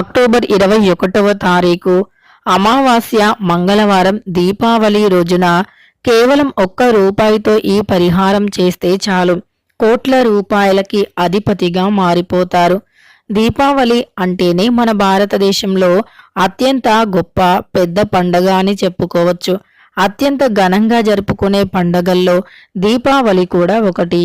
October ఇరవై ఒకటవ తారీఖు అమావాస్య మంగళవారం దీపావళి రోజున కేవలం ఒక్క రూపాయితో ఈ పరిహారం చేస్తే చాలు. కోట్ల రూపాయలకి అధిపతిగా మారిపోతారు. దీపావళి అంటేనే మన భారతదేశంలో అత్యంత గొప్ప పెద్ద పండగ అని చెప్పుకోవచ్చు. అత్యంత ఘనంగా జరుపుకునే పండగల్లో దీపావళి కూడా ఒకటి.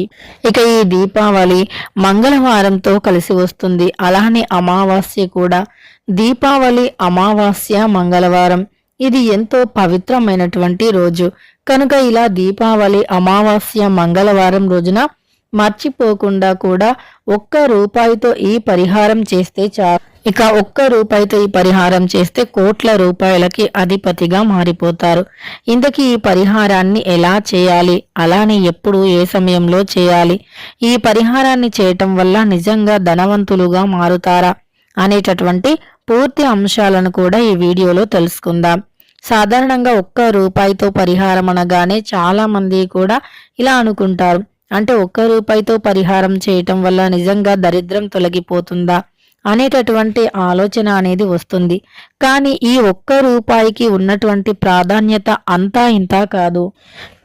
ఇక ఈ దీపావళి మంగళవారంతో కలిసి వస్తుంది. అలానే అమావాస్య కూడా. దీపావళి అమావాస్య మంగళవారం. ఇది ఎంతో పవిత్రమైనటువంటి రోజు. కనుక ఇలా దీపావళి అమావాస్య మంగళవారం రోజున మర్చిపోకుండా కూడా ఒక్క రూపాయితో ఈ పరిహారం చేస్తే చాలు. ఇక ఒక్క రూపాయితో ఈ పరిహారం చేస్తే కోట్ల రూపాయలకి అధిపతిగా మారిపోతారు. ఇంతకీ ఈ పరిహారాన్ని ఎలా చేయాలి? అలానే ఎప్పుడు ఏ సమయంలో చేయాలి? ఈ పరిహారాన్ని చేయటం వల్ల నిజంగా ధనవంతులుగా మారుతారా? అనేటటువంటి పూర్తి అంశాలను కూడా ఈ వీడియోలో తెలుసుకుందాం. సాధారణంగా ఒక్క రూపాయితో పరిహారం అనగానే చాలా మంది కూడా ఇలా అనుకుంటారు. అంటే ఒక్క రూపాయితో పరిహారం చేయటం వల్ల నిజంగా దరిద్రం తొలగిపోతుందా? అనేటటువంటి ఆలోచన అనేది వస్తుంది. కానీ ఈ ఒక్క రూపాయికి ఉన్నటువంటి ప్రాధాన్యత అంతా ఇంతా కాదు.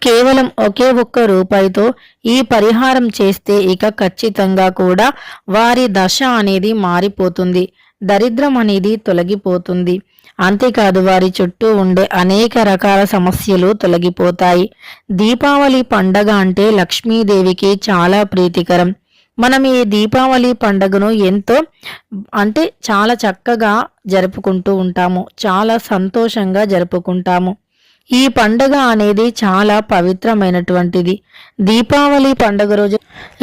కేవలం ఒకే ఒక్క రూపాయితో ఈ పరిహారం చేస్తే ఇక ఖచ్చితంగా కూడా వారి దశ అనేది మారిపోతుంది. దరిద్రం అనేది తొలగిపోతుంది. అంతేకాదు వారి చుట్టూ ఉండే అనేక రకాల సమస్యలు తొలగిపోతాయి. దీపావళి పండగ అంటే లక్ష్మీదేవికి చాలా ప్రీతికరం. మనం ఈ దీపావళి పండుగను ఎంతో అంటే చాలా చక్కగా జరుపుకుంటూ ఉంటాము. చాలా సంతోషంగా జరుపుకుంటాము. ఈ పండుగ అనేది చాలా పవిత్రమైనటువంటిది. దీపావళి పండుగ రోజు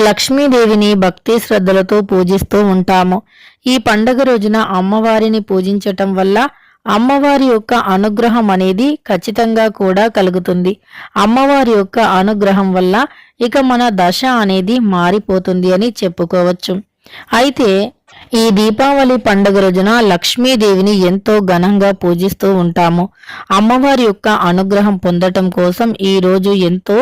లక్ష్మీదేవిని భక్తి శ్రద్ధలతో పూజిస్తూ ఉంటాము. ఈ పండుగ రోజున అమ్మవారిని పూజించటం వల్ల అమ్మవారి యొక్క అనుగ్రహం అనేది ఖచ్చితంగా కూడా కలుగుతుంది. అమ్మవారి యొక్క అనుగ్రహం వల్ల ఇక మన దశ అనేది మారిపోతుంది అని చెప్పుకోవచ్చు. అయితే ఈ దీపావళి పండుగ రోజున లక్ష్మీదేవిని ఎంతో ఘనంగా పూజిస్తూ ఉంటాము. అమ్మవారి యొక్క అనుగ్రహం పొందటం కోసం ఈ రోజు ఎంతో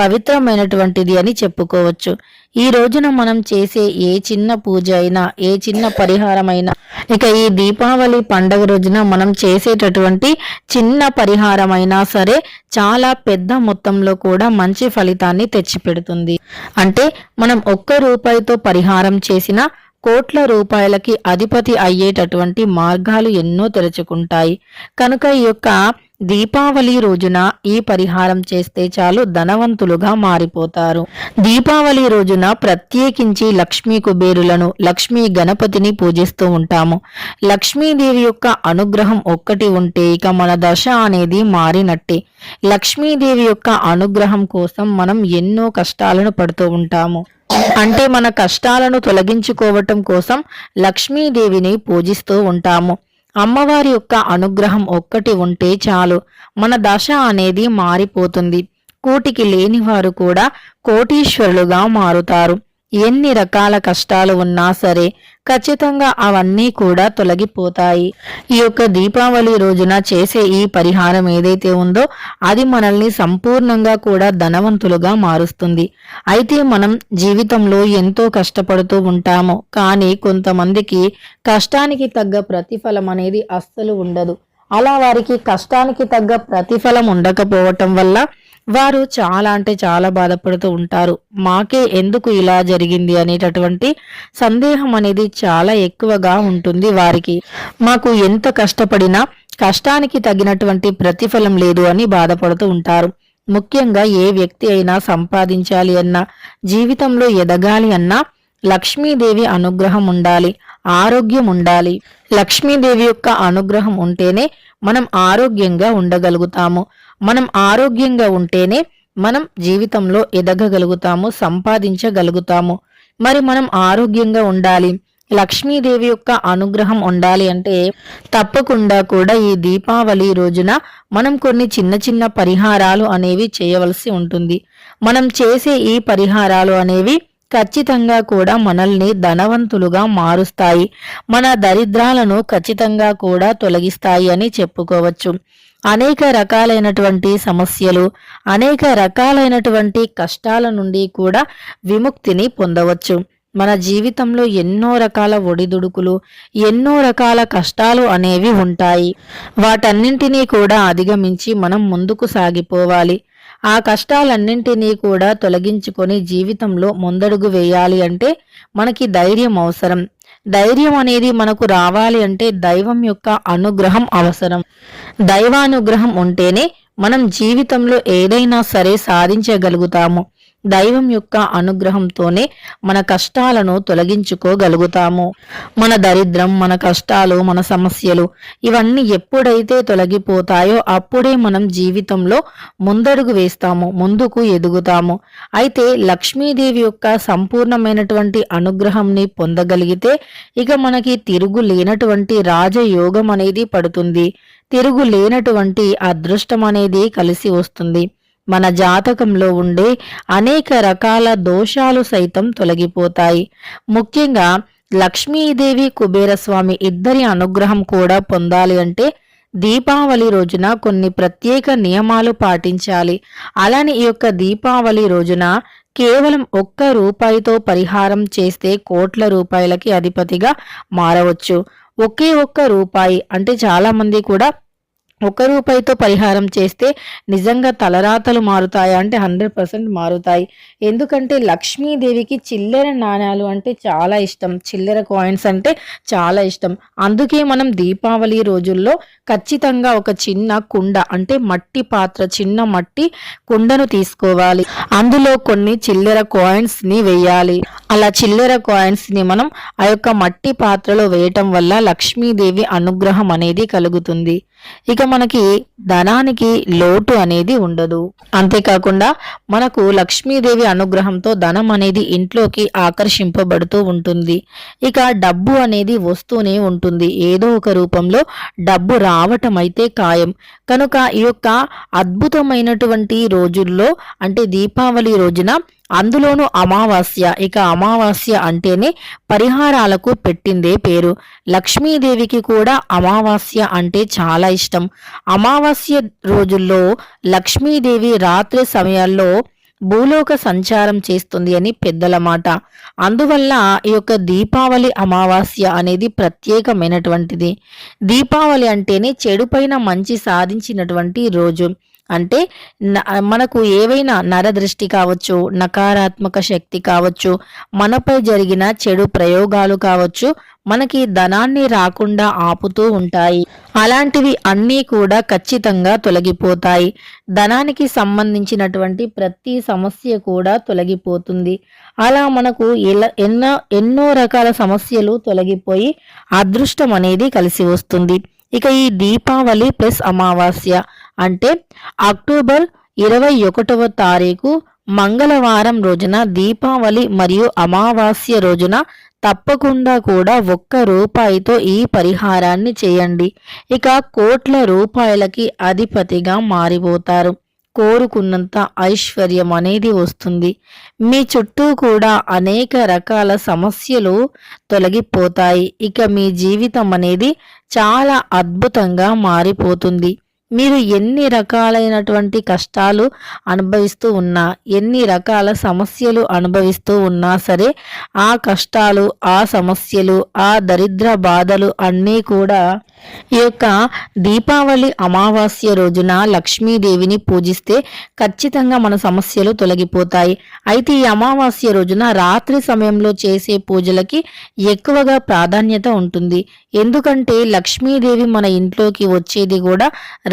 పవిత్రమైనటువంటిది అని చెప్పుకోవచ్చు. ఈ రోజున మనం చేసే ఏ చిన్న పూజ అయినా ఏ చిన్న పరిహారమైనా ఇక ఈ దీపావళి పండుగ రోజున మనం చేసేటటువంటి చిన్న పరిహారమైనా సరే చాలా పెద్ద మొత్తంలో కూడా మంచి ఫలితాన్ని తెచ్చిపెడుతుంది. అంటే మనం ఒక్క రూపాయితో పరిహారం చేసిన కోట్ల రూపాయలకి అధిపతి అయ్యేటటువంటి మార్గాలు ఎన్నో తెరుచుకుంటాయి. కనుక ఈ యొక్క దీపావళి రోజున ఈ పరిహారం చేస్తే చాలు ధనవంతులుగా మారిపోతారు. దీపావళి రోజున ప్రత్యేకించి లక్ష్మీ కుబేరులను లక్ష్మీ గణపతిని పూజిస్తూ ఉంటాము. లక్ష్మీదేవి యొక్క అనుగ్రహం ఒక్కటి ఉంటే ఇక మన దశ అనేది మారినట్టే. లక్ష్మీదేవి యొక్క అనుగ్రహం కోసం మనం ఎన్నో కష్టాలను పడుతూ ఉంటాము. అంటే మన కష్టాలను తొలగించుకోవటం కోసం లక్ష్మీదేవిని పూజిస్తూ ఉంటాము. అమ్మవారి యొక్క అనుగ్రహం ఒక్కటి ఉంటే చాలు. మన దశ అనేది మారిపోతుంది. కోటికి లేనివారు కూడా కోటీశ్వరులుగా మారుతారు. ఎన్ని రకాల కష్టాలు ఉన్నా సరే ఖచ్చితంగా అవన్నీ కూడా తొలగిపోతాయి. ఈ యొక్క దీపావళి రోజున చేసే ఈ పరిహారం ఏదైతే ఉందో అది మనల్ని సంపూర్ణంగా కూడా ధనవంతులుగా మారుస్తుంది. అయితే మనం జీవితంలో ఎంతో కష్టపడుతూ ఉంటాము కానీ కొంతమందికి కష్టానికి తగ్గ ప్రతిఫలం అనేది అస్సలు ఉండదు. అలా వారికి కష్టానికి తగ్గ ప్రతిఫలం ఉండకపోవటం వల్ల వారు చాలా అంటే చాలా బాధపడుతూ ఉంటారు. మాకే ఎందుకు ఇలా జరిగింది అనేటటువంటి సందేహం అనేది చాలా ఎక్కువగా ఉంటుంది వారికి. మాకు ఎంత కష్టపడినా కష్టానికి తగినటువంటి ప్రతిఫలం లేదు అని బాధపడుతూ ఉంటారు. ముఖ్యంగా ఏ వ్యక్తి అయినా సంపాదించాలి అన్నా జీవితంలో ఎదగాలి అన్నా లక్ష్మీదేవి అనుగ్రహం ఉండాలి ఆరోగ్యం ఉండాలి. లక్ష్మీదేవి యొక్క అనుగ్రహం ఉంటేనే మనం ఆరోగ్యంగా ఉండగలుగుతాము. మనం ఆరోగ్యంగా ఉంటేనే మనం జీవితంలో ఎదగగలుగుతాము సంపాదించగలుగుతాము. మరి మనం ఆరోగ్యంగా ఉండాలి లక్ష్మీదేవి యొక్క అనుగ్రహం ఉండాలి అంటే తప్పకుండా కూడా ఈ దీపావళి రోజున మనం కొన్ని చిన్న చిన్న పరిహారాలు అనేవి చేయవలసి ఉంటుంది. మనం చేసే ఈ పరిహారాలు అనేవి ఖచ్చితంగా కూడా మనల్ని ధనవంతులుగా మారుస్తాయి. మన దరిద్రాలను ఖచ్చితంగా కూడా తొలగిస్తాయి అని చెప్పుకోవచ్చు. అనేక రకాలైనటువంటి సమస్యలు అనేక రకాలైనటువంటి కష్టాల నుండి కూడా విముక్తిని పొందవచ్చు. మన జీవితంలో ఎన్నో రకాల ఒడిదుడుకులు ఎన్నో రకాల కష్టాలు అనేవి ఉంటాయి. వాటన్నింటినీ కూడా అధిగమించి మనం ముందుకు సాగిపోవాలి. ఆ కష్టాలన్నింటినీ కూడా తొలగించుకొని జీవితంలో ముందడుగు వేయాలి అంటే మనకి ధైర్యం అవసరం. ధైర్యం అనేది మనకు రావాలి అంటే దైవం యొక్క అనుగ్రహం అవసరం. దైవానుగ్రహం ఉంటేనే మనం జీవితంలో ఏదైనా సరే సాధించగలుగుతాము. దైవం యొక్క అనుగ్రహంతోనే మన కష్టాలను తొలగించుకోగలుగుతాము. మన దరిద్రం మన కష్టాలు మన సమస్యలు ఇవన్నీ ఎప్పుడైతే తొలగిపోతాయో అప్పుడే మనం జీవితంలో ముందడుగు వేస్తాము ముందుకు ఎదుగుతాము. అయితే లక్ష్మీదేవి యొక్క సంపూర్ణమైనటువంటి అనుగ్రహంని పొందగలిగితే ఇక మనకి తిరుగు లేనటువంటి రాజయోగం అనేది పడుతుంది. తిరుగు లేనటువంటి అదృష్టం అనేది కలిసి వస్తుంది. మన జాతకంలో ఉండే అనేక రకాల దోషాలు సైతం తొలగిపోతాయి. ముఖ్యంగా లక్ష్మీదేవి కుబేరస్వామి ఇద్దరి అనుగ్రహం కూడా పొందాలి అంటే దీపావళి రోజున కొన్ని ప్రత్యేక నియమాలు పాటించాలి. అలానే ఈ యొక్క దీపావళి రోజున కేవలం ఒక్క రూపాయితో పరిహారం చేస్తే కోట్ల రూపాయలకి అధిపతిగా మారవచ్చు. ఒకే ఒక్క రూపాయి అంటే చాలా మంది కూడా ఒక రూపాయితో పరిహారం చేస్తే నిజంగా తలరాతలు మారుతాయా? అంటే హండ్రెడ్ పర్సెంట్ మారుతాయి. ఎందుకంటే లక్ష్మీదేవికి చిల్లర నాణ్యాలు అంటే చాలా ఇష్టం. చిల్లర కాయిన్స్ అంటే చాలా ఇష్టం. అందుకే మనం దీపావళి రోజుల్లో ఖచ్చితంగా ఒక చిన్న కుండ అంటే మట్టి పాత్ర చిన్న మట్టి కుండను తీసుకోవాలి. అందులో కొన్ని చిల్లర కాయిన్స్ని వేయాలి. అలా చిల్లర కాయిన్స్ని మనం ఆ యొక్క మట్టి పాత్రలో వేయటం వల్ల లక్ష్మీదేవి అనుగ్రహం అనేది కలుగుతుంది. ఇక మనకి ధనానికి లోటు అనేది ఉండదు. అంతేకాకుండా మనకు లక్ష్మీదేవి అనుగ్రహంతో ధనం అనేది ఇంట్లోకి ఆకర్షింపబడుతూ ఉంటుంది. ఇక డబ్బు అనేది వస్తూనే ఉంటుంది. ఏదో ఒక రూపంలో డబ్బు రావటం అయితే ఖాయం. కనుక ఈ యొక్క అద్భుతమైనటువంటి రోజుల్లో అంటే దీపావళి రోజున అందులోనూ అమావాస్య ఇక అమావాస్య అంటేనే పరిహారాలకు పెట్టిందే పేరు. లక్ష్మీదేవికి కూడా అమావాస్య అంటే చాలా ఇష్టం. అమావాస్య రోజుల్లో లక్ష్మీదేవి రాత్రి సమయాల్లో భూలోక సంచారం చేస్తుంది అని పెద్దల మాట. అందువల్ల ఈ యొక్క దీపావళి అమావాస్య అనేది ప్రత్యేకమైనటువంటిది. దీపావళి అంటేనే చెడుపైన మంచి సాధించినటువంటి రోజు. అంటే మనకు ఏవైనా నరదృష్టి కావచ్చు నకారాత్మక శక్తి కావచ్చు మనపై జరిగిన చెడు ప్రయోగాలు కావచ్చు మనకి ధనాన్ని రాకుండా ఆపుతూ ఉంటాయి. అలాంటివి అన్నీ కూడా ఖచ్చితంగా తొలగిపోతాయి. ధనానికి సంబంధించినటువంటి ప్రతి సమస్య కూడా తొలగిపోతుంది. అలా మనకు ఎలా ఎన్నో ఎన్నో రకాల సమస్యలు తొలగిపోయి అదృష్టం అనేది కలిసి వస్తుంది. ఇక ఈ దీపావళి ప్లస్ అమావాస్య అంటే అక్టోబర్ ఇరవై ఒకటవ తారీఖు మంగళవారం రోజున దీపావళి మరియు అమావాస్య రోజున తప్పకుండా కూడా ఒక్క రూపాయితో ఈ పరిహారాన్ని చేయండి. ఇక కోట్ల రూపాయలకి అధిపతిగా మారిపోతారు. కోరుకున్నంత ఐశ్వర్యం అనేది వస్తుంది. మీ చుట్టూ కూడా అనేక రకాల సమస్యలు తొలగిపోతాయి. ఇక మీ జీవితం అనేది చాలా అద్భుతంగా మారిపోతుంది. మీరు ఎన్ని రకాలైనటువంటి కష్టాలు అనుభవిస్తూ ఉన్నా ఎన్ని రకాల సమస్యలు అనుభవిస్తూ ఉన్నా సరే ఆ కష్టాలు ఆ సమస్యలు ఆ దరిద్ర బాధలు అన్నీ కూడా ఈ యొక్క దీపావళి అమావాస్య రోజున లక్ష్మీదేవిని పూజిస్తే ఖచ్చితంగా మన సమస్యలు తొలగిపోతాయి. అయితే ఈ అమావాస్య రోజున రాత్రి సమయంలో చేసే పూజలకి ఎక్కువగా ప్రాధాన్యత ఉంటుంది. ఎందుకంటే లక్ష్మీదేవి మన ఇంట్లోకి వచ్చేది కూడా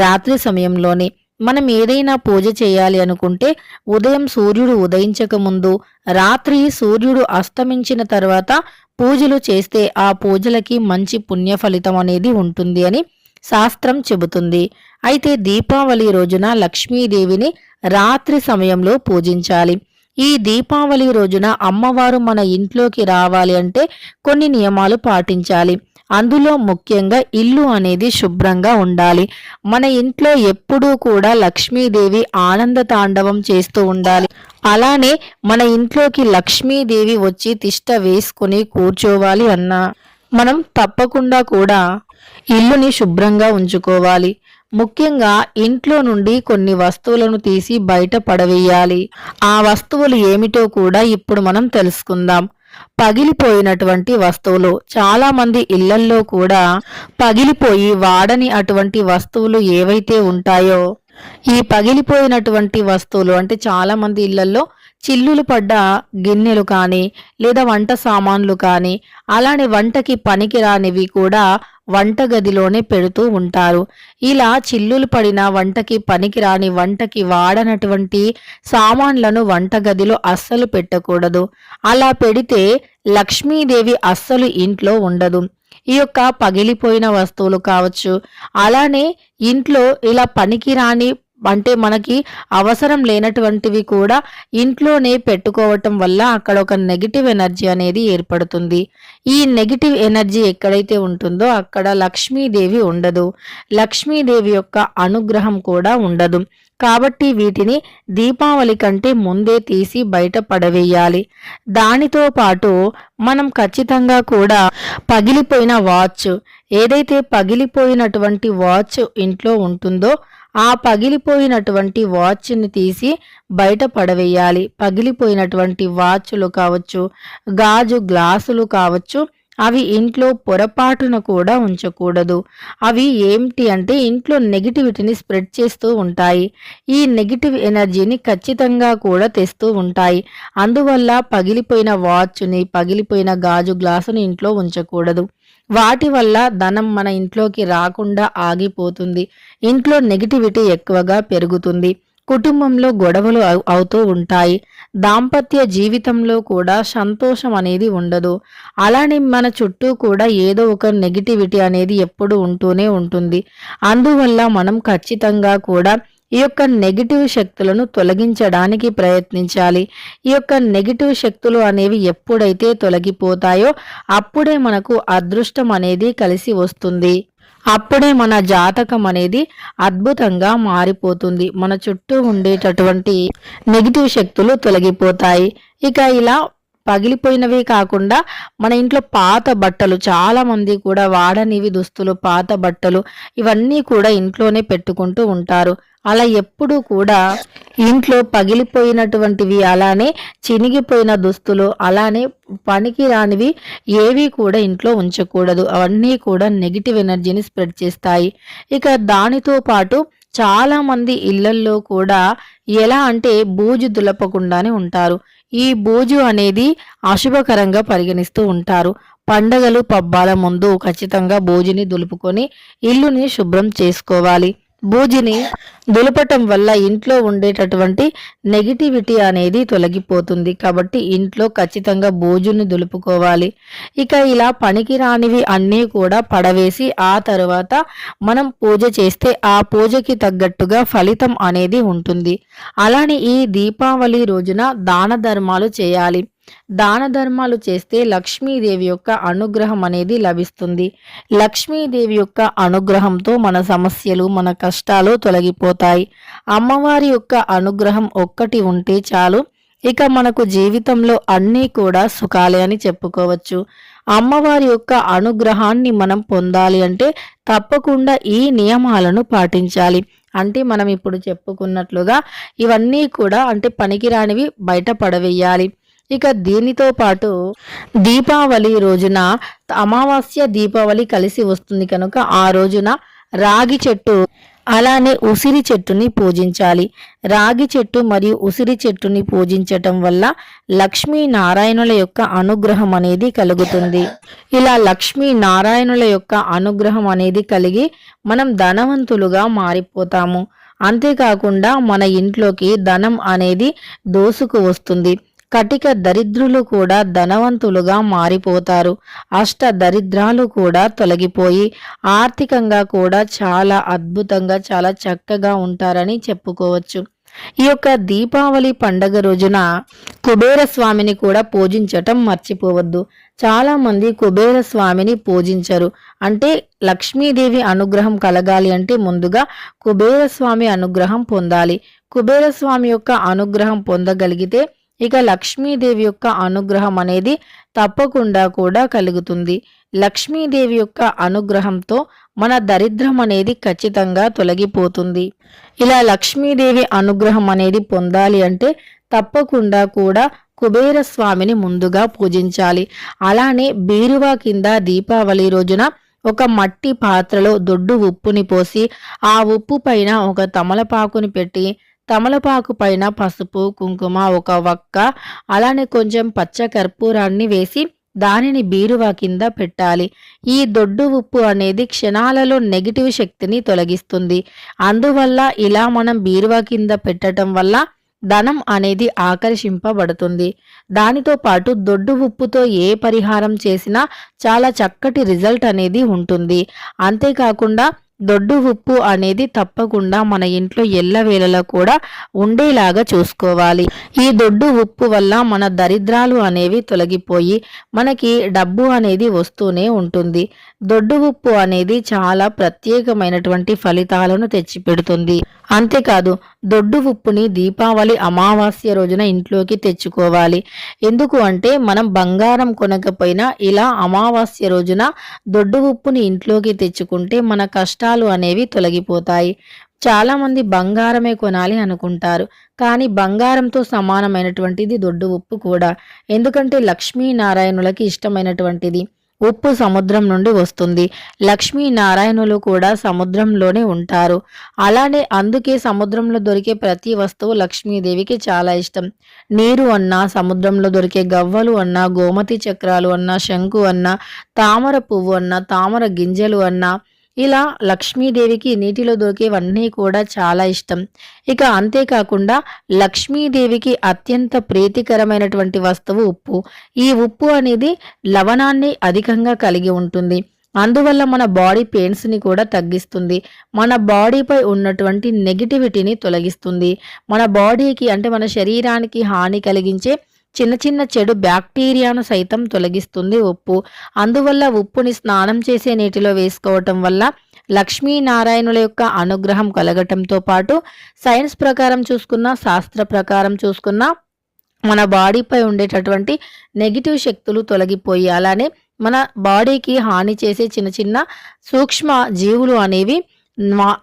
రాత్రి సమయంలోనే మనం ఏదైనా పూజ చేయాలి అనుకుంటే ఉదయం సూర్యుడు ఉదయించక ముందు రాత్రి సూర్యుడు అస్తమించిన తర్వాత పూజలు చేస్తే ఆ పూజలకి మంచి పుణ్య ఫలితం అనేది ఉంటుంది అని శాస్త్రం చెబుతుంది. అయితే దీపావళి రోజున లక్ష్మీదేవిని రాత్రి సమయంలో పూజించాలి. ఈ దీపావళి రోజున అమ్మవారు మన ఇంట్లోకి రావాలి అంటే కొన్ని నియమాలు పాటించాలి. అందులో ముఖ్యంగా ఇల్లు అనేది శుభ్రంగా ఉండాలి. మన ఇంట్లో ఎప్పుడూ కూడా లక్ష్మీదేవి ఆనంద తాండవం చేస్తూ ఉండాలి. అలానే మన ఇంట్లోకి లక్ష్మీదేవి వచ్చి తిష్ట వేసుకుని కూర్చోవాలి అన్నా. మనం తప్పకుండా కూడా ఇల్లుని శుభ్రంగా ఉంచుకోవాలి. ముఖ్యంగా ఇంట్లో నుండి కొన్ని వస్తువులను తీసి బయట పడవేయాలి. ఆ వస్తువులు ఏమిటో కూడా ఇప్పుడు మనం తెలుసుకుందాం. పగిలిపోయినటువంటి వస్తువులు. చాలామంది ఇళ్ళల్లో కూడా పగిలిపోయి వాడని అటువంటి వస్తువులు ఏవైతే ఉంటాయో ఈ పగిలిపోయినటువంటి వస్తువులు అంటే చాలా మంది ఇళ్ళల్లో చిల్లులు పడ్డ గిన్నెలు కానీ లేదా వంట సామాన్లు కానీ అలానే వంటకి పనికిరానివి కూడా వంటగదిలోనే పెడుతూ ఉంటారు. ఇలా చిల్లులు పడిన వంటకి పనికిరాని వంటకి వాడనటువంటి సామాన్లను వంటగదిలో అస్సలు పెట్టకూడదు. అలా పెడితే లక్ష్మీదేవి అస్సలు ఇంట్లో ఉండదు. ఈ యొక్క పగిలిపోయిన వస్తువులు కావచ్చు. అలానే ఇంట్లో ఇలా పనికిరాని అంటే మనకి అవసరం లేనటువంటివి కూడా ఇంట్లోనే పెట్టుకోవటం వల్ల అక్కడ ఒక నెగిటివ్ ఎనర్జీ అనేది ఏర్పడుతుంది. ఈ నెగిటివ్ ఎనర్జీ ఎక్కడైతే ఉంటుందో అక్కడ లక్ష్మీదేవి ఉండదు. లక్ష్మీదేవి యొక్క అనుగ్రహం కూడా ఉండదు. కాబట్టి వీటిని దీపావళి కంటే ముందే తీసి బయట పడవేయాలి. దానితో పాటు మనం ఖచ్చితంగా కూడా పగిలిపోయిన వాచ్ ఏదైతే పగిలిపోయినటువంటి వాచ్ ఇంట్లో ఉంటుందో ఆ పగిలిపోయినటువంటి వాచ్ని తీసి బయట పడవేయాలి. పగిలిపోయినటువంటి వాచ్లు కావచ్చు గాజు గ్లాసులు కావచ్చు అవి ఇంట్లో పొరపాటున కూడా ఉంచకూడదు. అవి ఏమిటి అంటే ఇంట్లో నెగిటివిటీని స్ప్రెడ్ చేస్తూ ఉంటాయి. ఈ నెగిటివ్ ఎనర్జీని ఖచ్చితంగా కూడా తెస్తూ ఉంటాయి. అందువల్ల పగిలిపోయిన వాచ్ని పగిలిపోయిన గాజు గ్లాసుని ఇంట్లో ఉంచకూడదు. వాటి వల్ల ధనం మన ఇంట్లోకి రాకుండా ఆగిపోతుంది. ఇంట్లో నెగిటివిటీ ఎక్కువగా పెరుగుతుంది. కుటుంబంలో గొడవలు అవుతూ ఉంటాయి. దాంపత్య జీవితంలో కూడా సంతోషం అనేది ఉండదు. అలానే మన చుట్టూ కూడా ఏదో ఒక నెగిటివిటీ అనేది ఎప్పుడు ఉంటూనే ఉంటుంది. అందువల్ల మనం ఖచ్చితంగా కూడా ఈ యొక్క నెగిటివ్ శక్తులను తొలగించడానికి ప్రయత్నించాలి. ఈ యొక్క నెగిటివ్ శక్తులు అనేవి ఎప్పుడైతే తొలగిపోతాయో అప్పుడే మనకు అదృష్టం అనేది కలిసి వస్తుంది. అప్పుడే మన జాతకం అనేది అద్భుతంగా మారిపోతుంది. మన చుట్టూ ఉండేటటువంటి నెగిటివ్ శక్తులు తొలగిపోతాయి. ఇక ఇలా పగిలిపోయినవి కాకుండా మన ఇంట్లో పాత బట్టలు చాలా మంది కూడా వాడనివి దుస్తులు పాత బట్టలు ఇవన్నీ కూడా ఇంట్లోనే పెట్టుకుంటూ ఉంటారు. అలా ఎప్పుడూ కూడా ఇంట్లో పగిలిపోయినటువంటివి అలానే చినిగిపోయిన దుస్తులు అలానే పనికి రానివి ఏవి కూడా ఇంట్లో ఉంచకూడదు. అవన్నీ కూడా నెగిటివ్ ఎనర్జీని స్ప్రెడ్ చేస్తాయి. ఇక దానితో పాటు చాలామంది ఇళ్ళల్లో కూడా ఎలా అంటే బూజు దులపకుండానే ఉంటారు. ఈ బూజు అనేది అశుభకరంగా పరిగణిస్తూ ఉంటారు. పండగలు పబ్బాల ముందు ఖచ్చితంగా బూజుని దులుపుకొని ఇల్లుని శుభ్రం చేసుకోవాలి. బూజిని దులపటం వల్ల ఇంట్లో ఉండేటటువంటి నెగిటివిటీ అనేది తొలగిపోతుంది. కాబట్టి ఇంట్లో ఖచ్చితంగా బూజుని దులుపుకోవాలి. ఇక ఇలా పనికిరానివి అన్నీ కూడా పడవేసి ఆ తర్వాత మనం పూజ చేస్తే ఆ పూజకి తగ్గట్టుగా ఫలితం అనేది ఉంటుంది. అలానే ఈ దీపావళి రోజున దాన ధర్మాలు చేయాలి. దాన ధర్మాలు చేస్తే లక్ష్మీదేవి యొక్క అనుగ్రహం అనేది లభిస్తుంది. లక్ష్మీదేవి యొక్క అనుగ్రహంతో మన సమస్యలు మన కష్టాలు తొలగిపోతాయి. అమ్మవారి యొక్క అనుగ్రహం ఒక్కటి ఉంటే చాలు. ఇక మనకు జీవితంలో అన్నీ కూడా సుఖాలే అని చెప్పుకోవచ్చు. అమ్మవారి యొక్క అనుగ్రహాన్ని మనం పొందాలి అంటే తప్పకుండా ఈ నియమాలను పాటించాలి. అంటే మనం ఇప్పుడు చెప్పుకున్నట్లుగా ఇవన్నీ కూడా అంటే పనికిరానివి బయట పడవేయాలి. ఇక దీనితో పాటు దీపావళి రోజున అమావాస్య దీపావళి కలిసి వస్తుంది కనుక ఆ రోజున రాగి చెట్టు అలానే ఉసిరి చెట్టుని పూజించాలి. రాగి చెట్టు మరియు ఉసిరి చెట్టుని పూజించటం వల్ల లక్ష్మీ నారాయణుల యొక్క అనుగ్రహం అనేది కలుగుతుంది. ఇలా లక్ష్మీ నారాయణుల యొక్క అనుగ్రహం అనేది కలిగి మనం ధనవంతులుగా మారిపోతాము. అంతేకాకుండా మన ఇంట్లోకి ధనం అనేది దోసుకు వస్తుంది. కటిక దరిద్రులు కూడా ధనవంతులుగా మారిపోతారు. అష్ట దరిద్రాలు కూడా తొలగిపోయి ఆర్థికంగా కూడా చాలా అద్భుతంగా చాలా చక్కగా ఉంటారని చెప్పుకోవచ్చు. ఈ యొక్క దీపావళి పండగ రోజున కుబేర స్వామిని కూడా పూజించటం మర్చిపోవద్దు. చాలా మంది కుబేర స్వామిని పూజించరు. అంటే లక్ష్మీదేవి అనుగ్రహం కలగాలి అంటే ముందుగా కుబేర స్వామి అనుగ్రహం పొందాలి. కుబేర స్వామి యొక్క అనుగ్రహం పొందగలిగితే ఇక లక్ష్మీదేవి యొక్క అనుగ్రహం అనేది తప్పకుండా కూడా కలుగుతుంది. లక్ష్మీదేవి యొక్క అనుగ్రహంతో మన దరిద్రం అనేది ఖచ్చితంగా తొలగిపోతుంది. ఇలా లక్ష్మీదేవి అనుగ్రహం అనేది పొందాలి అంటే తప్పకుండా కూడా కుబేర స్వామిని ముందుగా పూజించాలి. అలానే బీరువా కింద దీపావళి రోజున ఒక మట్టి పాత్రలో దొడ్డు ఉప్పుని పోసి ఆ ఉప్పు పైన ఒక తమలపాకుని పెట్టి తమలపాకు పైన పసుపు కుంకుమ ఒక వక్క అలానే కొంచెం పచ్చ కర్పూరాన్ని వేసి దానిని బీరువా కింద పెట్టాలి. ఈ దొడ్డు ఉప్పు అనేది క్షణాలలో నెగిటివ్ శక్తిని తొలగిస్తుంది. అందువల్ల ఇలా మనం బీరువా కింద పెట్టడం వల్ల ధనం అనేది ఆకర్షింపబడుతుంది. దానితో పాటు దొడ్డు ఉప్పుతో ఏ పరిహారం చేసినా చాలా చక్కటి రిజల్ట్ అనేది ఉంటుంది. అంతేకాకుండా దొడ్డు ఉప్పు అనేది తప్పకుండా మన ఇంట్లో ఎల్లవేళలా కూడా ఉండేలాగా చూసుకోవాలి. ఈ దొడ్డు ఉప్పు వల్ల మన దరిద్రాలు అనేవి తొలగిపోయి మనకి డబ్బు అనేది వస్తూనే ఉంటుంది. దొడ్డు ఉప్పు అనేది చాలా ప్రత్యేకమైనటువంటి ఫలితాలను తెచ్చిపెడుతుంది. అంతేకాదు దొడ్డు ఉప్పుని దీపావళి అమావాస్య రోజున ఇంట్లోకి తెచ్చుకోవాలి. ఎందుకు అంటే మనం బంగారం కొనకపోయినా ఇలా అమావాస్య రోజున దొడ్డు ఉప్పుని ఇంట్లోకి తెచ్చుకుంటే మన కష్టాలు అనేవి తొలగిపోతాయి. చాలామంది బంగారమే కొనాలి అనుకుంటారు. కానీ బంగారంతో సమానమైనటువంటిది దొడ్డు ఉప్పు కూడా. ఎందుకంటే లక్ష్మీనారాయణులకి ఇష్టమైనటువంటిది. ఉప్పు సముద్రం నుండి వస్తుంది. లక్ష్మీనారాయణులు కూడా సముద్రంలోనే ఉంటారు. అలానే అందుకే సముద్రంలో దొరికే ప్రతి వస్తువు లక్ష్మీదేవికి చాలా ఇష్టం. నీరు అన్నా సముద్రంలో దొరికే గవ్వలు అన్నా గోమతి చక్రాలు అన్నా శంకు అన్నా తామర పువ్వు అన్నా తామర గింజలు అన్నా ఇలా లక్ష్మీదేవికి నీటిలో దొరికేవన్నీ కూడా చాలా ఇష్టం. ఇక అంతేకాకుండా లక్ష్మీదేవికి అత్యంత ప్రీతికరమైనటువంటి వస్తువు ఉప్పు. ఈ ఉప్పు అనేది లవణాన్ని అధికంగా కలిగి ఉంటుంది. అందువల్ల మన బాడీ పెయిన్స్ని కూడా తగ్గిస్తుంది. మన బాడీపై ఉన్నటువంటి నెగిటివిటీని తొలగిస్తుంది. మన బాడీకి అంటే మన శరీరానికి హాని కలిగించే చిన్న చిన్న చెడు బ్యాక్టీరియాను సైతం తొలగిస్తుంది ఉప్పు. అందువల్ల ఉప్పుని స్నానం చేసే నీటిలో వేసుకోవటం వల్ల లక్ష్మీనారాయణుల యొక్క అనుగ్రహం కలగటంతో పాటు సైన్స్ ప్రకారం చూసుకున్న శాస్త్ర ప్రకారం చూసుకున్న మన బాడీపై ఉండేటటువంటి నెగిటివ్ శక్తులు తొలగిపోయి అలానే మన బాడీకి హాని చేసే చిన్న చిన్న సూక్ష్మ జీవులు అనేవి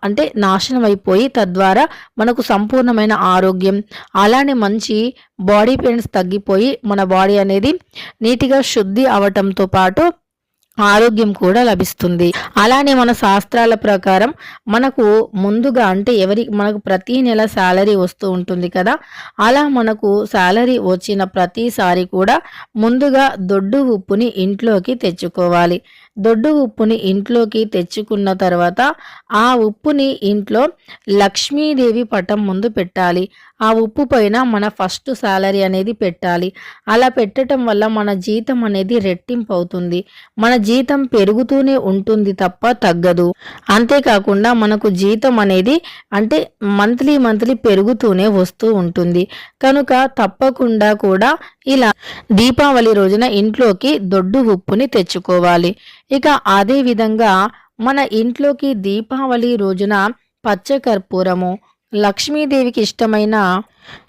అంటే నాశనం అయిపోయి తద్వారా మనకు సంపూర్ణమైన ఆరోగ్యం. అలానే మంచి బాడీ పెయిన్స్ తగ్గిపోయి మన బాడీ అనేది నీటిగా శుద్ధి అవటంతో పాటు ఆరోగ్యం కూడా లభిస్తుంది. అలానే మన శాస్త్రాల ప్రకారం మనకు ముందుగా అంటే ఎవరి మనకు ప్రతి నెల శాలరీ వస్తూ ఉంటుంది కదా? అలా మనకు శాలరీ వచ్చిన ప్రతిసారి కూడా ముందుగా దొడ్డు ఉప్పుని ఇంట్లోకి తెచ్చుకోవాలి. దొడ్డు ఉప్పుని ఇంట్లోకి తెచ్చుకున్న తర్వాత ఆ ఉప్పుని ఇంట్లో లక్ష్మీదేవి పటం ముందు పెట్టాలి. ఆ ఉప్పు పైన మన ఫస్ట్ శాలరీ అనేది పెట్టాలి. అలా పెట్టడం వల్ల మన జీతం అనేది రెట్టింపు అవుతుంది మన జీతం పెరుగుతూనే ఉంటుంది తప్ప తగ్గదు. అంతేకాకుండా మనకు జీతం అనేది అంటే మంత్లీ మంత్లీ పెరుగుతూనే వస్తూ ఉంటుంది. కనుక తప్పకుండా కూడా ఇలా దీపావళి రోజున ఇంట్లోకి దొడ్డు ఉప్పుని తెచ్చుకోవాలి. ఇక అదే విధంగా మన ఇంట్లోకి దీపావళి రోజున పచ్చకర్పూరము లక్ష్మీదేవికి ఇష్టమైన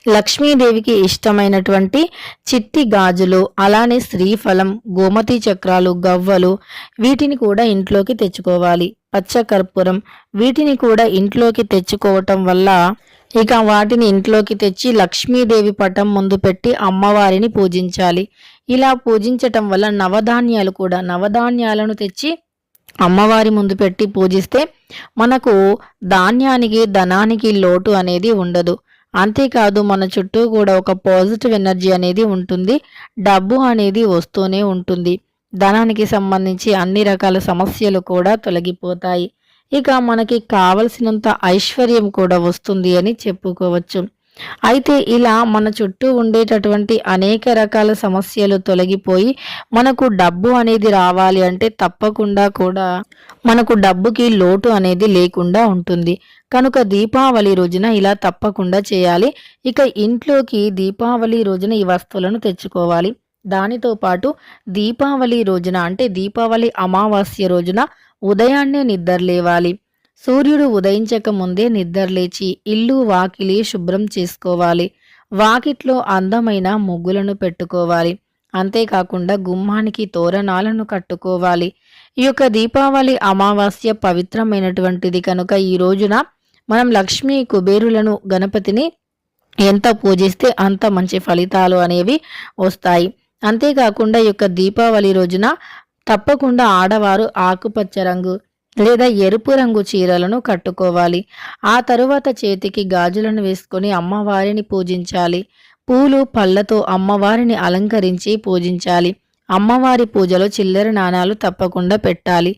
లక్ష్మీదేవికి ఇష్టమైనటువంటి చిట్టి గాజులు అలానే శ్రీఫలం గోమతి చక్రాలు గవ్వలు వీటిని కూడా ఇంట్లోకి తెచ్చుకోవాలి. పచ్చకర్పూరం వీటిని కూడా ఇంట్లోకి తెచ్చుకోవటం వల్ల ఇక వాటిని ఇంట్లోకి తెచ్చి లక్ష్మీదేవి పటం ముందు పెట్టి అమ్మవారిని పూజించాలి. ఇలా పూజించటం వల్ల నవధాన్యాలు కూడా నవధాన్యాలను తెచ్చి అమ్మవారి ముందు పెట్టి పూజిస్తే మనకు ధాన్యానికి ధనానికి లోటు అనేది ఉండదు. అంతేకాదు మన చుట్టూ కూడా ఒక పాజిటివ్ ఎనర్జీ అనేది ఉంటుంది. డబ్బు అనేది వస్తూనే ఉంటుంది. ధనానికి సంబంధించి అన్ని రకాల సమస్యలు కూడా తొలగిపోతాయి. ఇక మనకి కావలసినంత ఐశ్వర్యం కూడా వస్తుంది అని చెప్పుకోవచ్చు. అయితే ఇలా మన చుట్టూ ఉండేటటువంటి అనేక రకాల సమస్యలు తొలగిపోయి మనకు డబ్బు అనేది రావాలి అంటే తప్పకుండా కూడా మనకు డబ్బుకి లోటు అనేది లేకుండా ఉంటుంది. కనుక దీపావళి రోజున ఇలా తప్పకుండా చేయాలి. ఇక ఇంట్లోకి దీపావళి రోజున ఈ వస్తువులను తెచ్చుకోవాలి. దానితో పాటు దీపావళి రోజున అంటే దీపావళి అమావాస్య రోజున ఉదయాన్నే నిద్రలేవాలి సూర్యుడు ఉదయించక ముందే నిద్రలేచి ఇల్లు వాకిలి శుభ్రం చేసుకోవాలి. వాకిట్లో అందమైన ముగ్గులను పెట్టుకోవాలి. అంతేకాకుండా గుమ్మానికి తోరణాలను కట్టుకోవాలి. ఈ యొక్క దీపావళి అమావాస్య పవిత్రమైనటువంటిది కనుక ఈ రోజున మనం లక్ష్మీ కుబేరులను గణపతిని ఎంత పూజిస్తే అంత మంచి ఫలితాలు అనేవి వస్తాయి. అంతేకాకుండా ఈ యొక్క దీపావళి రోజున తప్పకుండా ఆడవారు ఆకుపచ్చ రంగు లేదా ఎరుపు రంగు చీరలను కట్టుకోవాలి. ఆ తరువాత చేతికి గాజులను వేసుకొని అమ్మవారిని పూజించాలి. పూలు పళ్ళతో అమ్మవారిని అలంకరించి పూజించాలి. అమ్మవారి పూజలో చిల్లర నాణాలు తప్పకుండా పెట్టాలి.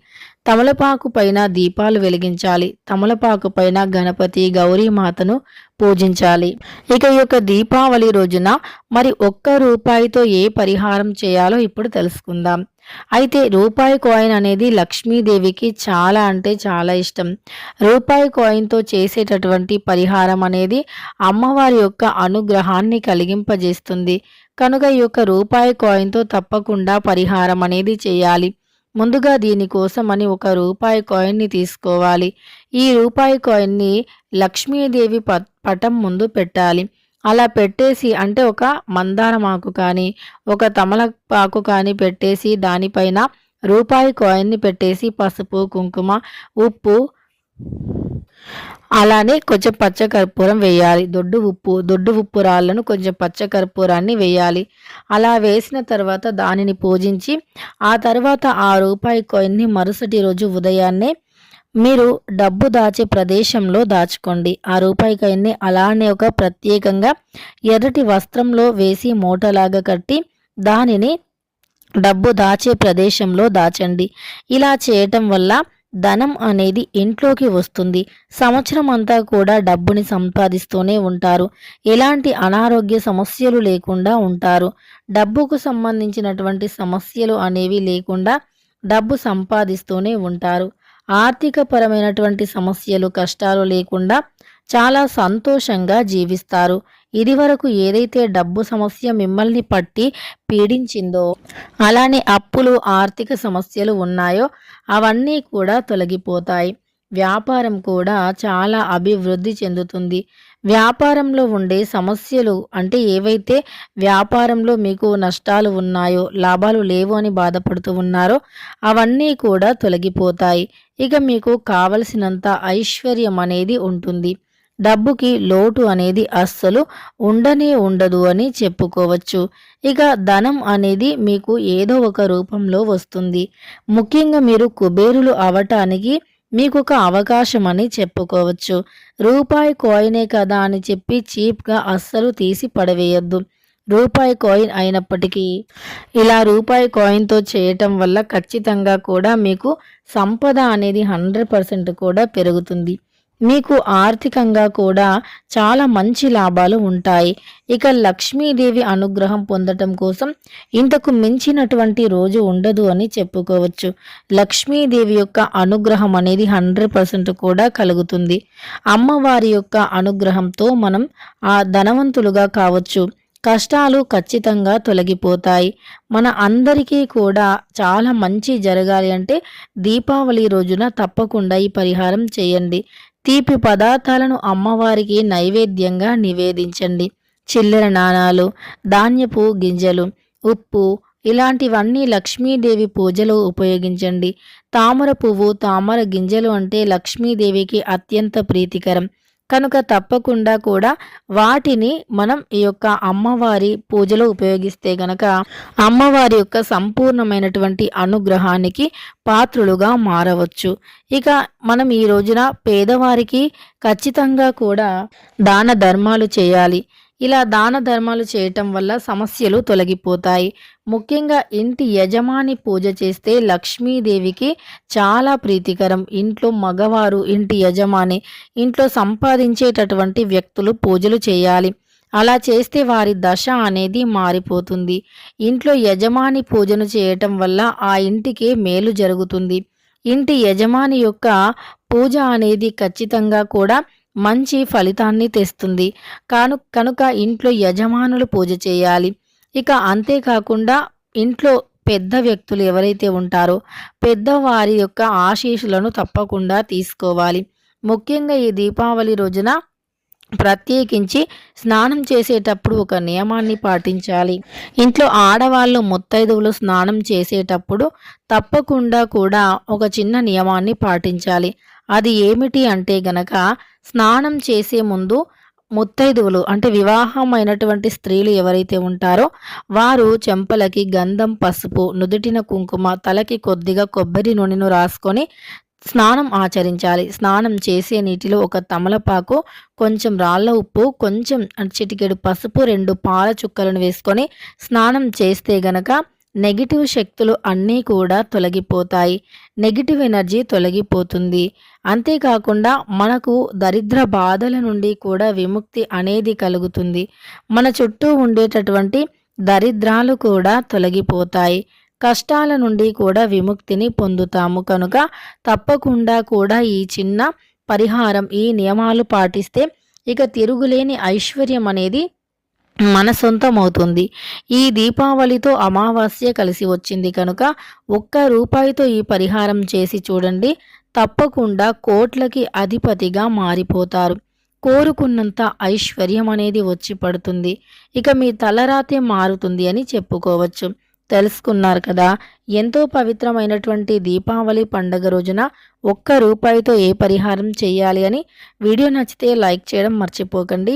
తమలపాకు పైన దీపాలు వెలిగించాలి. తమలపాకు పైన గణపతి గౌరీమాతను పూజించాలి. ఇక ఈ యొక్క దీపావళి రోజున మరి ఒక్క రూపాయితో ఏ పరిహారం చేయాలో ఇప్పుడు తెలుసుకుందాం. అయితే రూపాయి కాయిన్ అనేది లక్ష్మీదేవికి చాలా అంటే చాలా ఇష్టం. రూపాయి కాయిన్తో చేసేటటువంటి పరిహారం అనేది అమ్మవారి యొక్క అనుగ్రహాన్ని కలిగింపజేస్తుంది. కనుక ఈ యొక్క రూపాయి కాయిన్తో తప్పకుండా పరిహారం అనేది చేయాలి. ముందుగా దీనికోసం అని ఒక రూపాయి కాయిన్ని తీసుకోవాలి. ఈ రూపాయి కాయిన్ని లక్ష్మీదేవి పటం ముందు పెట్టాలి. అలా పెట్టేసి అంటే ఒక మందారమాకు కానీ ఒక తమలపాకు కానీ పెట్టేసి దానిపైన రూపాయి కాయిన్ని పెట్టేసి పసుపు కుంకుమ ఉప్పు అలానే కొంచెం పచ్చకర్పూరం వేయాలి. దొడ్డు ఉప్పు దొడ్డు ఉప్పు రాళ్ళను కొంచెం పచ్చకర్పూరాన్ని వేయాలి. అలా వేసిన తర్వాత దానిని పూజించి ఆ తర్వాత ఆ రూపాయి కాయిన్ని మరుసటి రోజు ఉదయాన్నే మీరు డబ్బు దాచే ప్రదేశంలో దాచుకోండి. ఆ రూపాయికాయన్ని అలానే ఒక ప్రత్యేకంగా ఎర్రటి వస్త్రంలో వేసి మూటలాగా కట్టి దానిని డబ్బు దాచే ప్రదేశంలో దాచండి. ఇలా చేయటం వల్ల ధనం అనేది ఇంట్లోకి వస్తుంది. సంవత్సరం అంతా కూడా డబ్బుని సంపాదిస్తూనే ఉంటారు. ఎలాంటి అనారోగ్య సమస్యలు లేకుండా ఉంటారు. డబ్బుకు సంబంధించినటువంటి సమస్యలు అనేవి లేకుండా డబ్బు సంపాదిస్తూనే ఉంటారు. ఆర్థికపరమైనటువంటి సమస్యలు కష్టాలు లేకుండా చాలా సంతోషంగా జీవిస్తారు. ఇదివరకు ఏదైతే డబ్బు సమస్య మిమ్మల్ని పట్టి పీడించిందో అలానే అప్పులు ఆర్థిక సమస్యలు ఉన్నాయో అవన్నీ కూడా తొలగిపోతాయి. వ్యాపారం కూడా చాలా అభివృద్ధి చెందుతుంది. వ్యాపారంలో ఉండే సమస్యలు అంటే ఏవైతే వ్యాపారంలో మీకు నష్టాలు ఉన్నాయో లాభాలు లేవు అని బాధపడుతూ ఉన్నారో అవన్నీ కూడా తొలగిపోతాయి. ఇక మీకు కావలసినంత ఐశ్వర్యం అనేది ఉంటుంది. డబ్బుకి లోటు అనేది అస్సలు ఉండనే ఉండదు అని చెప్పుకోవచ్చు. ఇక ధనం అనేది మీకు ఏదో ఒక రూపంలో వస్తుంది. ముఖ్యంగా మీరు కుబేరులు అవటానికి మీకు ఒక అవకాశం అని చెప్పుకోవచ్చు. రూపాయి కాయినే కదా అని చెప్పి చీప్గా అస్సలు తీసి పడవేయద్దు. రూపాయి కాయిన్ అయినప్పటికీ ఇలా రూపాయి కాయిన్తో చేయటం వల్ల ఖచ్చితంగా కూడా మీకు సంపద అనేది హండ్రెడ్ పర్సెంట్ కూడా పెరుగుతుంది. మీకు ఆర్థికంగా కూడా చాలా మంచి లాభాలు ఉంటాయి. ఇక లక్ష్మీదేవి అనుగ్రహం పొందటం కోసం ఇంతకు మించినటువంటి రోజు ఉండదు అని చెప్పుకోవచ్చు. లక్ష్మీదేవి యొక్క అనుగ్రహం అనేది హండ్రెడ్ పర్సెంట్ కూడా కలుగుతుంది. అమ్మవారి యొక్క అనుగ్రహంతో మనం ఆ ధనవంతులుగా కావచ్చు. కష్టాలు ఖచ్చితంగా తొలగిపోతాయి. మన అందరికీ కూడా చాలా మంచి జరగాలి అంటే దీపావళి రోజున తప్పకుండా ఈ పరిహారం చేయండి. తీపి పదార్థాలను అమ్మవారికి నైవేద్యంగా నివేదించండి. చిల్లర నాణాలు ధాన్యపు గింజలు ఉప్పు ఇలాంటివన్నీ లక్ష్మీదేవి పూజలో ఉపయోగించండి. తామర పువ్వు తామర గింజలు అంటే లక్ష్మీదేవికి అత్యంత ప్రీతికరం. కనుక తప్పకుండా కూడా వాటిని మనం ఈ యొక్క అమ్మవారి పూజలో ఉపయోగిస్తే గనక అమ్మవారి యొక్క సంపూర్ణమైనటువంటి అనుగ్రహానికి పాత్రులుగా మారవచ్చు. ఇక మనం ఈ రోజున పేదవారికి ఖచ్చితంగా కూడా దాన ధర్మాలు చేయాలి. ఇలా దాన ధర్మాలు చేయటం వల్ల సమస్యలు తొలగిపోతాయి. ముఖ్యంగా ఇంటి యజమాని పూజ చేస్తే లక్ష్మీదేవికి చాలా ప్రీతికరం. ఇంట్లో మగవారు ఇంటి యజమాని ఇంట్లో సంపాదించేటటువంటి వ్యక్తులు పూజలు చేయాలి. అలా చేస్తే వారి దశ అనేది మారిపోతుంది. ఇంట్లో యజమాని పూజను చేయటం వల్ల ఆ ఇంటికి మేలు జరుగుతుంది. ఇంటి యజమాని యొక్క పూజ అనేది ఖచ్చితంగా కూడా మంచి ఫలితాన్ని తెస్తుంది. కాను కనుక ఇంట్లో యజమానులు పూజ చేయాలి. ఇక అంతేకాకుండా ఇంట్లో పెద్ద వ్యక్తులు ఎవరైతే ఉంటారో పెద్దవారి యొక్క ఆశీస్సులను తప్పకుండా తీసుకోవాలి. ముఖ్యంగా ఈ దీపావళి రోజున ప్రత్యేకించి స్నానం చేసేటప్పుడు ఒక నియమాన్ని పాటించాలి. ఇంట్లో ఆడవాళ్ళు ముత్తైదువులు స్నానం చేసేటప్పుడు తప్పకుండా కూడా ఒక చిన్న నియమాన్ని పాటించాలి. అది ఏమిటి అంటే గనక స్నానం చేసే ముందు ముత్తైదువులు అంటే వివాహమైనటువంటి స్త్రీలు ఎవరైతే ఉంటారో వారు చెంపలకి గంధం పసుపు నుదుటిన కుంకుమ తలకి కొద్దిగా కొబ్బరి నూనెను రాసుకొని స్నానం ఆచరించాలి. స్నానం చేసే నీటిలో ఒక తమలపాకు కొంచెం రాళ్ళ ఉప్పు కొంచెం చిటికెడు పసుపు రెండు పాల చుక్కలను వేసుకొని స్నానం చేస్తే గనక నెగిటివ్ శక్తులు అన్నీ కూడా తొలగిపోతాయి. నెగిటివ్ ఎనర్జీ తొలగిపోతుంది. అంతేకాకుండా మనకు దరిద్ర బాధల నుండి కూడా విముక్తి అనేది కలుగుతుంది. మన చుట్టూ ఉండేటటువంటి దరిద్రాలు కూడా తొలగిపోతాయి. కష్టాల నుండి కూడా విముక్తిని పొందుతాము. కనుక తప్పకుండా కూడా ఈ చిన్న పరిహారం ఈ నియమాలు పాటిస్తే ఇక తిరుగులేని ఐశ్వర్యం అనేది మన సొంతం అవుతుంది. ఈ దీపావళితో అమావాస్య కలిసి వచ్చింది కనుక ఒక్క రూపాయితో ఈ పరిహారం చేసి చూడండి. తప్పకుండా కోట్లకి అధిపతిగా మారిపోతారు. కోరుకున్నంత ఐశ్వర్యం అనేది వచ్చి పడుతుంది. ఇక మీ తలరాతే మారుతుంది అని చెప్పుకోవచ్చు. తెలుసుకున్నారు కదా ఎంతో పవిత్రమైనటువంటి దీపావళి పండగ రోజున ఒక్క రూపాయితో ఏ పరిహారం చేయాలి అని వీడియో నచ్చితే లైక్ చేయడం మర్చిపోకండి.